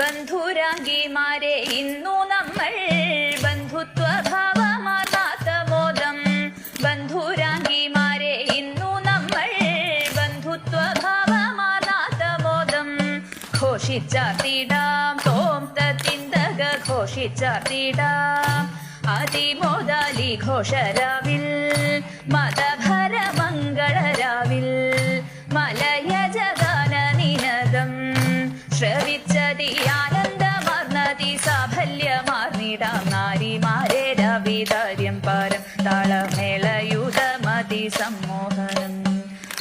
ബന്ധുരാഗിമാരെ ഇന്നു നമ്മൾ ബന്ധുത്വ ഭാവമാകാത്ത മോദം ബന്ധുരാഗിമാരെ ഇന്നു നമ്മൾ ബന്ധുത്വ ഭാവമാകാത്ത മോദം ഘോഷിച്ചാർത്തിടാം തോം തത്തിന്തക ഘോഷിച്ചാർത്തിടാം. അതിമോദാലി ഘോഷരവിൽ മത ആനന്ദമാർന്നതി സാഫല്യമാർന്നിടാം നാരിമാരെ രവിതാര്യം പാരം താളമേളയുധമതി സമ്മോഹനം.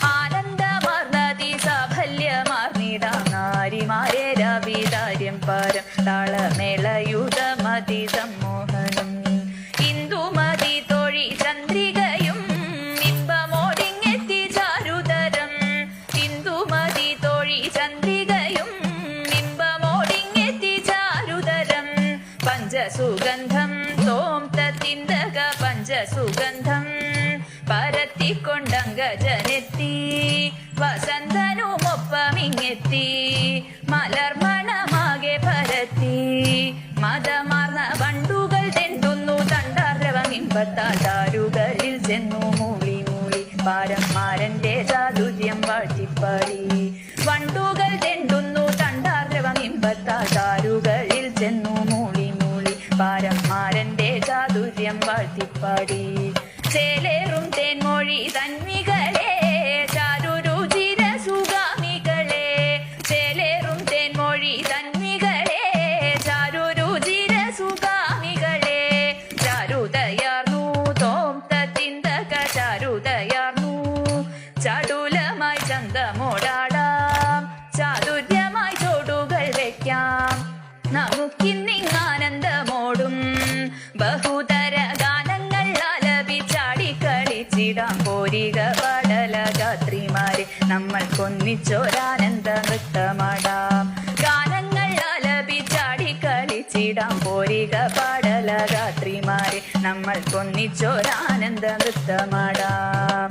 ആനന്ദമാർന്നതി സാഫല്യമാർന്നിടാം നാരിമാരെ രവിതാര്യം പാരം താളമേളയുധമതി സമ്മോഹനം പഞ്ചസുഗന്ധം തോം തത്തിന്തക പഞ്ചസുഗന്ധം പരത്തിക്കൊണ്ടങ്കജനെത്തി വസന്തനുമൊപ്പമിങ്ങെത്തി മലർമണമാകെ പരത്തി. മതമാർന്ന വണ്ടുകൾ തെണ്ടുന്നു തണ്ടാർവമിമ്പത്താൽ ദാരുകളിൽ ചെന്നു മൂളി മൂളി പാരന്മാരന്റെ വാഴ്ത്തിപ്പാടി ചേലേറും തേൻമൊഴി തന്മികളെ ചാരുരുചിര സുഗാമികളെ ചേലേറും തേൻമൊഴി തന്മികളെ ചാരുരുചിര സുഗാമികളെ ചാരുതയാർന്നു തോം തത്തിന്തക ചാരുതയാർന്നു ചടുലമായി ചന്തമോടാടാം. ചാതുര്യമായി ചോടുകൾ വയ്ക്കാം നമുക്കിന്നിങ്ങാനന്ദമോടും ബഹുതര നമ്മൾ കൊന്നിച്ചോരാനന്ദ നൃത്തമാടാം? ഗാനങ്ങൾ ആലപിച്ചാടി കളിച്ചിടാം പോരിക പാടല രാത്രിമാരെ. നമ്മൾ കൊന്നിച്ചോരാനന്ദ നൃത്തമാടാം?